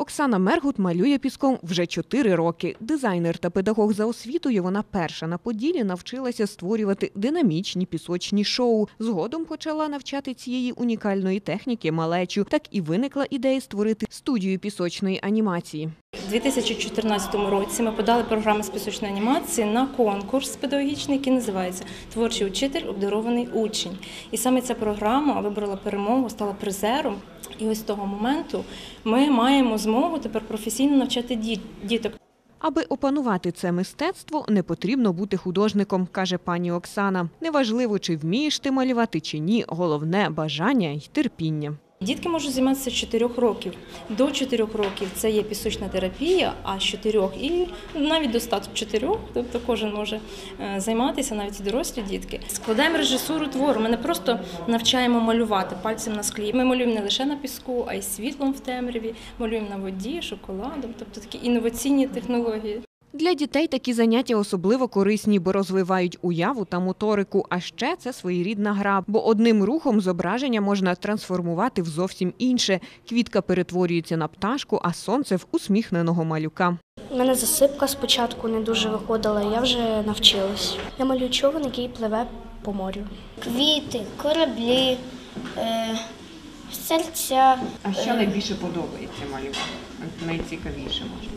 Оксана Мергут малює піском вже чотири роки. Дизайнер та педагог за освітою. Вона перша на поділі навчилася створювати динамічні пісочні шоу. Згодом почала навчати цієї унікальної техніки малечу. Так і виникла ідея створити студію пісочної анімації. У 2014 році ми подали програму з пісочної анімації на конкурс педагогічний, який називається Творчий учитель обдарований учень. І саме ця програма вибрала перемогу, стала призером. І ось з того моменту ми маємо змогу тепер професійно навчати діток. Аби опанувати це мистецтво, не потрібно бути художником, каже пані Оксана. Неважливо, чи вмієш ти малювати чи ні, головне бажання й терпіння. Дітки можуть займатися з 4 років. До 4 років це є пісочна терапія, а з 4 і навіть до 104, тобто кожен може е, займатися, навіть і дорослі дітки. Складаємо режисуру твору. Ми не просто навчаємо малювати пальцем на склі. Ми малюємо не лише на піску, а й світлом в темряві, малюємо на воді, шоколадом, тобто такі інноваційні технології. Для дітей такі заняття особливо корисні, бо розвивають уяву та моторику. А ще це своєрідна гра, бо одним рухом зображення можна трансформувати в зовсім інше. Квітка перетворюється на пташку, а сонце в усміхненого малюка. У мене засипка спочатку не дуже виходила, я вже навчилась. Я малюю човен, який пливе по морю. квіти, кораблі, е, серця. А що найбільше подобається малювати? Найцікавіше може.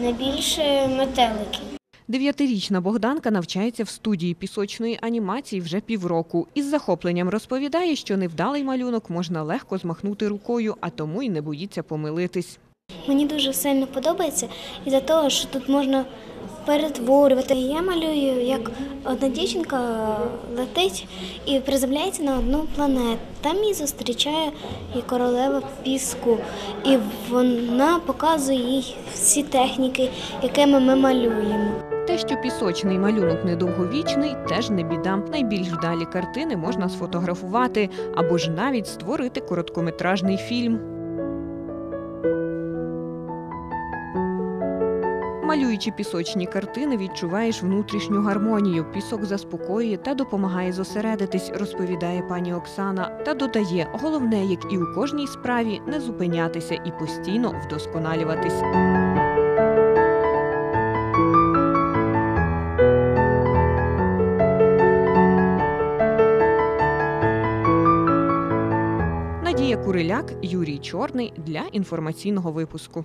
Найбільше метелики. Дев'ятирічна Богданка навчається в студії пісочної анімації вже півроку. Із захопленням розповідає, що невдалий малюнок можна легко змахнути рукою, а тому й не боїться помилитись. Мені дуже сильно подобається і за того, що тут можна перетворювати. Я малюю, як одна дівчинка летить і приземляється на одну планету. Там її зустрічає і королева піску, і вона показує їй всі техніки, якими ми малюємо. Те, що пісочний малюнок недовговічний, теж не біда. Найбільш вдалі картини можна сфотографувати або ж навіть створити короткометражний фільм. Малюючи пісочні картини, відчуваєш внутрішню гармонію. Пісок заспокоює та допомагає зосередитись, розповідає пані Оксана. Та додає, головне, як і у кожній справі, не зупинятися і постійно вдосконалюватись. Надія Куриляк, Юрій Чорний для інформаційного випуску.